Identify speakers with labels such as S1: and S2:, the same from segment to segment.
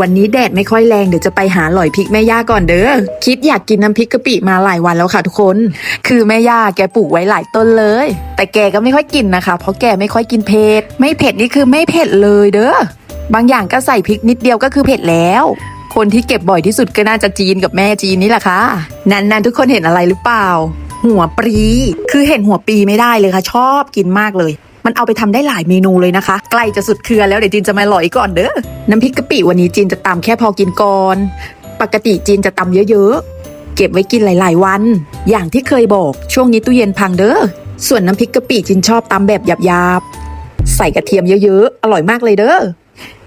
S1: วันนี้แดดไม่ค่อยแรงเดี๋ยวจะไปหาหลอยพริกแม่ย่าก่อนเด้อคิดอยากกินน้ำพริกกะปิมาหลายวันแล้วค่ะทุกคน คือแม่ย่าแกปลูกไว้หลายต้นเลย แต่แกก็ไม่ค่อยกินนะคะ เพราะแกไม่ค่อยกินเผ็ดไม่เผ็ดนี่คือไม่เผ็ดเลยเด้อบางอย่างก็ใส่พริกนิดเดียวก็คือเผ็ดแล้ว คนที่เก็บบ่อยที่สุดก็น่าจะจีนกับแม่จีนนี่แหละค่ะนันๆทุกคนเห็นอะไรหรือเปล่า หัวปรี คือเห็นหัวปรีไม่ได้เลยค่ะ ชอบกินมากเลย มันเอาไปทำได้หลายเมนูเลยนะคะ ใกล้จะสุดเครือแล้วเดี๋ยวจีนจะมาหลอยก่อนเด้อ น้ำพริกกะปิวันนี้จีนจะตำแค่พอกินก่อน ปกติจีนจะตำเยอะๆ เก็บไว้กินหลาย ๆ วัน อย่างที่เคยบอกช่วงนี้ตู้เย็นพังเด้อ ส่วนน้ำพริกกะปิจีนชอบตำแบบหยาบๆ ใส่กระเทียมเยอะๆ อร่อยมากเลยเด้อ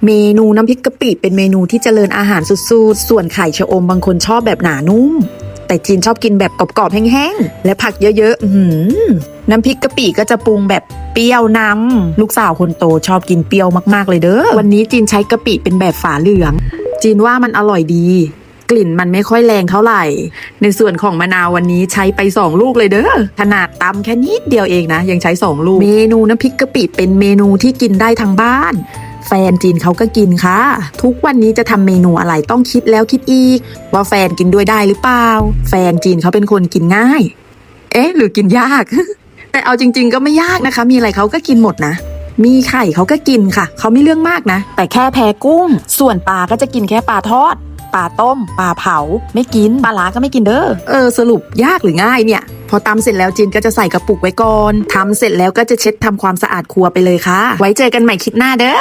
S1: เมนูน้ำพริกกะปิเป็นเมนูที่เจริญอาหารสุดๆ ส่วนไข่ชะอมบางคนชอบแบบหนานุ่ม แต่จีนชอบกินแบบกรอบๆแห้งๆ และผักเยอะๆอน้ำพริกกะปิก็จะปรุงแบบ เปรี้ยวนำลูกสาวคนโตชอบกินเปรี้ยวมากๆเลยเด้อ วันนี้จีนใช้กะปิเป็นแบบฝาเหลือง จีนว่ามันอร่อยดี กลิ่นมันไม่ค่อยแรงเท่าไหร่ ในส่วนของมะนาววันนี้ใช้ไป 2 ลูกเลยเด้อ ขนาดตำแค่นิดเดียวเองนะ ยังใช้ 2 ลูก เมนูน้ำพริกกะปิเป็นเมนูที่กินได้ทั้งบ้านแฟนจีนเขาก็กินค่ะ ทุกวันนี้จะทำเมนูอะไรต้องคิดแล้วคิดอีก ว่าแฟนกินด้วยได้หรือเปล่า แฟนจีนเขาเป็นคนกินง่าย เอ๊ะ หรือกินยาก แต่เอาจริง ๆ ก็ไม่ยากนะคะ มีอะไรเขาก็กินหมดนะ มีไข่เขาก็กินค่ะ เขาไม่เรื่องมากนะ แต่แค่แพ้กุ้ง ส่วนปลาก็จะกินแค่ปลาทอด ปลาต้ม ปลาเผา ไม่กิน ปลาล้าก็ไม่กินเด้อ เออ สรุปยากหรือง่ายเนี่ย พอตำเสร็จแล้วจินก็จะใส่กระปุกไว้ก่อนทำเสร็จแล้วก็จะเช็ดทำความสะอาดครัวไปเลยค่ะ ไว้เจอกันใหม่คลิปหน้าเด้อ